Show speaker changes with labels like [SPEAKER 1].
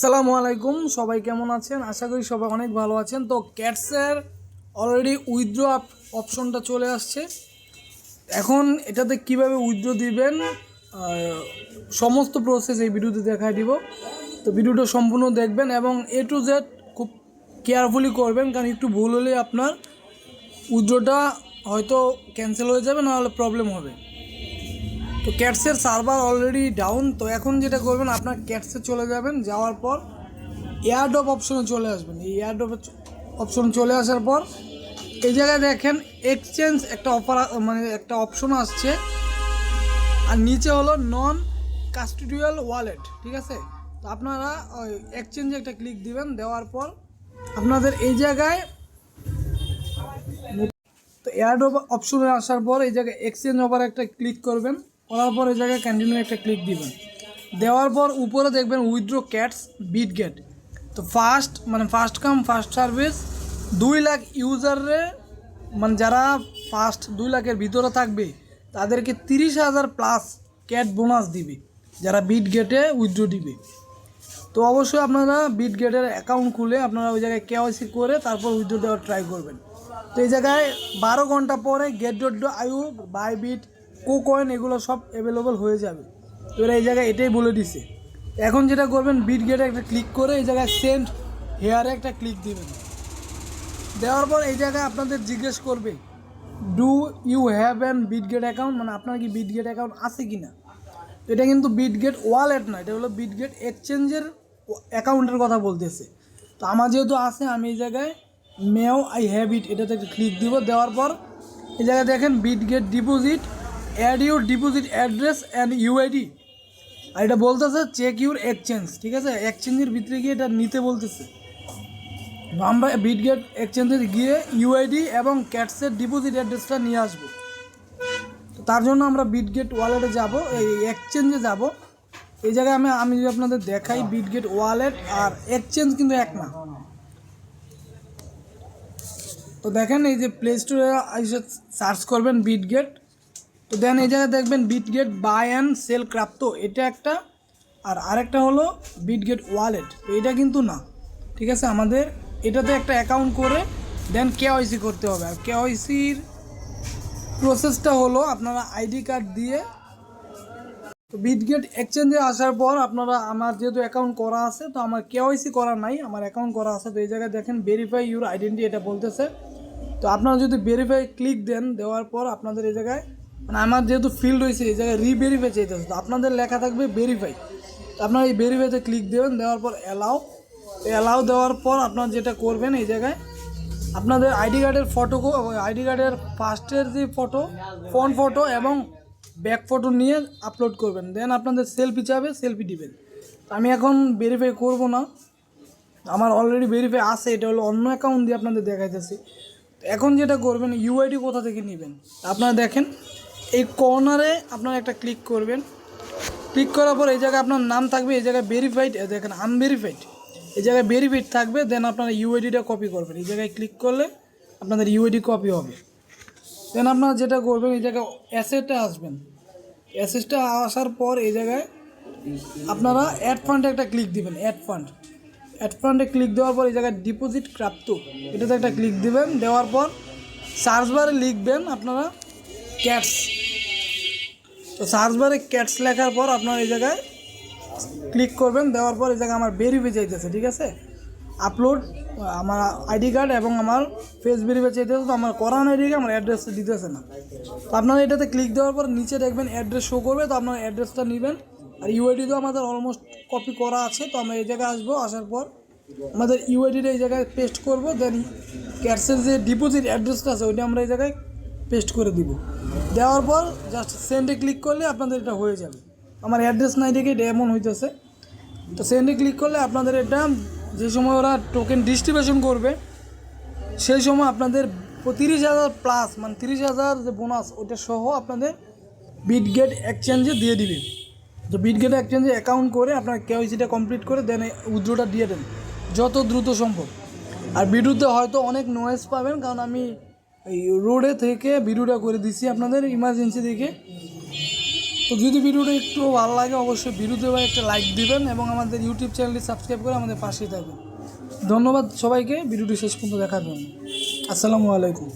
[SPEAKER 1] সালামু আলাইকুম, সবাই কেমন আছেন? আশা করি সবাই অনেক ভালো আছেন। তো ক্যাটসের অলরেডি উইথড্র অপশনটা চলে আসছে। এখন এটাতে কীভাবে উইথড্র দিবেন সমস্ত প্রসেস এই ভিডিওতে দেখায় দিব। তো ভিডিওটা সম্পূর্ণ দেখবেন এবং এ টু জেড খুব কেয়ারফুলি করবেন, কারণ একটু ভুল হলে আপনার উইথড্রটা হয়তো ক্যান্সেল হয়ে যাবে, নাহলে প্রবলেম হবে। তো ক্যাটসের সার্ভার অলরেডি ডাউন তো এখন যেটা করবেন, আপনার ক্যাটসে চলে যাবেন, যাওয়ার পর এয়ারড্রপ অপশনে চলে আসবেন। এই এয়ারড্রপ অপশন চলে আসার পর, এই জায়গায় দেখেন এক্সচেঞ্জ একটা অফার মানে একটা অপশন আসছে, আর নিচে হলো নন কাস্টোডিয়াল ওয়ালেট ঠিক আছে? তো আপনারা ওই এক্সচেঞ্জে একটা ক্লিক দিবেন, দেওয়ার পর আপনাদের এই জায়গায় তো এয়ারড্রপ অপশনে আসার পর এই জায়গায় এক্সচেঞ্জ অফার একটা ক্লিক করবেন। করার পর এই জায়গায় কন্টিনিউ একটা ক্লিক দিবেন। দেওয়ার পর উপরে দেখবেন উইথড্র ক্যাটস বিট গেট তো ফার্স্ট মানে ফার্স্ট কাম ফার্স্ট সার্ভিস দুই লাখ ইউজারে মানে যারা ফার্স্ট দুই লাখের ভিতরে থাকবে, তাদেরকে তিরিশ হাজার প্লাস ক্যাট বোনাস দিবে, যারা বিট গেটে উইথড্র দিবে। তো অবশ্যই আপনারা বিট গেটের অ্যাকাউন্ট খুলে আপনারা ওই জায়গায় কেওয়াইসি করে তারপর উইথড্র দেওয়ার ট্রাই করবেন। তো এই জায়গায় বারো ঘণ্টা পরে gate dot io Bybit KuCoin এগুলো সব অ্যাভেলেবল হয়ে যাবে। এরা এই জায়গায় এটাই বলে দিছে। এখন যেটা করবেন বিট গেটে একটা ক্লিক করে এই জায়গায় সেন্ট হেয়ারে একটা ক্লিক দিবেন। দেওয়ার পর এই জায়গায় আপনাদের জিজ্ঞেস করবে do you have an Bitget account মানে আপনার কি বিটগেট অ্যাকাউন্ট আছে কি না এটা কিন্তু বিটগেট ওয়ালেট না, এটা হলো বিটগেট এক্সচেঞ্জের অ্যাকাউন্টের কথা বলতেছে। তো আমার যেহেতু আছে, আমি এই জায়গায় মেও আই হ্যাভ ইট এটাতে ক্লিক দিব। দেওয়ার পর এই জায়গায় দেখেন Bitget deposit add your deposit address and UID আর এটা বলতেছে চেক ইউর এক্সচেঞ্জ ঠিক আছে? এক্সচেঞ্জের ভিতরে গিয়ে এটা নিতে বলতেছে। আমরা বিটগেট এক্সচেঞ্জে গিয়ে ইউআইডি এবং ক্যাটসের ডিপোজিট অ্যাড্রেসটা নিয়ে আসব। তার জন্য আমরা বিটগেট ওয়ালেটে যাব, এই এক্সচেঞ্জে যাব। এই জায়গায় আমি আমি যদি আপনাদের দেখাই বিটগেট ওয়ালেট আর এক্সচেঞ্জ কিন্তু এক না। তো দেখেন, এই যে প্লে স্টোরে সার্চ করবেন বিটগেট তো দেন এই জায়গায় দেখবেন Bitget buy and sell craft তো এটা একটা, আর আরেকটা হলো বিটগেট ওয়ালেট তো এটা কিন্তু না, ঠিক আছে? আমাদের এটাতে একটা অ্যাকাউন্ট করে দেন কেওয়াইসি করতে হবে। আর কেওয়াইসির প্রসেসটা হলো আপনারা আইডি কার্ড দিয়ে, তো বিটগেট এক্সচেঞ্জে আসার পর আপনারা, আমার যেহেতু অ্যাকাউন্ট করা আছে, তো আমার কেওয়াইসি করা নাই, আমার অ্যাকাউন্ট করা আছে। তো এই জায়গায় দেখেন ভেরিফাই ইউর আইডেন্টি এটা বলতেছে। তো আপনারা যদি ভেরিফাই ক্লিক দেন, দেওয়ার পর আপনাদের এই জায়গায় মানে আমার যেহেতু ফিল্ড হয়েছে এই জায়গায় রিভেরিফাই চাইতেছে তো আপনাদের লেখা থাকবে ভেরিফাই আপনারা এই ভেরিফাইতে ক্লিক দেবেন, দেওয়ার পর অ্যালাউ অ্যালাউ দেওয়ার পর আপনারা যেটা করবেন এই জায়গায়, আপনাদের আইডি কার্ডের ফটো আইডি কার্ডের ফার্স্টের যে ফটো ফ্রন্ট ফটো এবং ব্যাক ফটো নিয়ে আপলোড করবেন। দেন আপনাদের সেলফি চাবে সেলফি দিবেন। আমি এখন ভেরিফাই করব না। আমার অলরেডি ভেরিফাই আছে, এটা হলো অন্য অ্যাকাউন্ট দিয়ে আপনাদের দেখাইতেছি। এখন যেটা করবেন ইউআইডি কোথা থেকে নেবেন? আপনারা দেখেন। এই কর্নারে আপনারা একটা ক্লিক করবেন। ক্লিক করার পর এই জায়গায় আপনার নাম থাকবে, এই জায়গায় ভেরিফাইড দেখেন আনভেরিফাইড এই জায়গায় ভেরিফাইড থাকবে দেন আপনারা ইউআইডিটা কপি করবেন। এই জায়গায় ক্লিক করলে আপনাদের ইউআইডি কপি হবে। দেন আপনারা যেটা করবেন, এই জায়গায় অ্যাসেটটা আসবেন। অ্যাসেটটা আসার পর এই জায়গায় আপনারা অ্যাড ফান্ডে একটা ক্লিক দিবেন অ্যাড ফান্ড অ্যাড ফান্ডে ক্লিক দেওয়ার পর এই জায়গায় ডিপোজিট ক্রাপ্ত এটাতে একটা ক্লিক দিবেন, দেওয়ার পর সার্চ বারে লিখবেন আপনারা ক্যাটস তো সার্চ বারে ক্যাটস লেখার পর আপনার এই জায়গায় ক্লিক করবেন, দেওয়ার পর এই জায়গায় আমার ভেরিফাই চাইতেছে ঠিক আছে? আপলোড আমার আইডি কার্ড এবং আমার ফেস ভেরিফাই চাইতেছে তো আমার করানো আইডি আমার অ্যাড্রেস দিতেছে না। তো আপনারা এটাতে ক্লিক দেওয়ার পর নিচে দেখবেন অ্যাড্রেস শো করবে, তো আপনার অ্যাড্রেসটা নেবেন। আর ইউআইডি তো আমাদের অলমোস্ট কপি করা আছে, তো আমরা এই জায়গায় আসব, আসার পর আমাদের ইউআইডিটা এই জায়গায় পেস্ট করব দেন ক্যাটসের যে ডিপোজিট অ্যাড্রেসটা আছে, ওইটা আমরা এই জায়গায় পেস্ট করে দিব। দেওয়ার পর জাস্ট সেন্ডে ক্লিক করলে আপনাদের এটা হয়ে যাবে। আমার অ্যাড্রেস নাই দেখে এটা এমন হইতেছে। তো সেন্ডে ক্লিক করলে আপনাদের এটা, যে সময় ওরা টোকেন ডিস্ট্রিবিউশন করবে, সেই সময় আপনাদের তিরিশ হাজার প্লাস মানে তিরিশ হাজার যে বোনাস ওটা সহ আপনাদের বিটগেট এক্সচেঞ্জে দিয়ে দিবে। তো বিটগেট এক্সচেঞ্জে অ্যাকাউন্ট করে আপনার কেওয়াইসিটা কমপ্লিট করে দেন উইথড্রটা দিয়ে দেন যত দ্রুত সম্ভব। আর ভিডিওতে হয়তো অনেক নয়েজ পাবেন, কারণ আমি এই রোডে থেকে ভিডিওটা করে দিছি আপনাদের ইমার্জেন্সি থেকে তো যদি ভিডিওটা একটু ভালো লাগে, অবশ্যই ভিডিওতে একটা লাইক দিবেন এবং আমাদের ইউটিউব চ্যানেলটি সাবস্ক্রাইব করে আমাদের পাশেই থাকবেন। ধন্যবাদ সবাইকে, ভিডিওটি শেষ পর্যন্ত দেখার জন্য। আসসালামু আলাইকুম।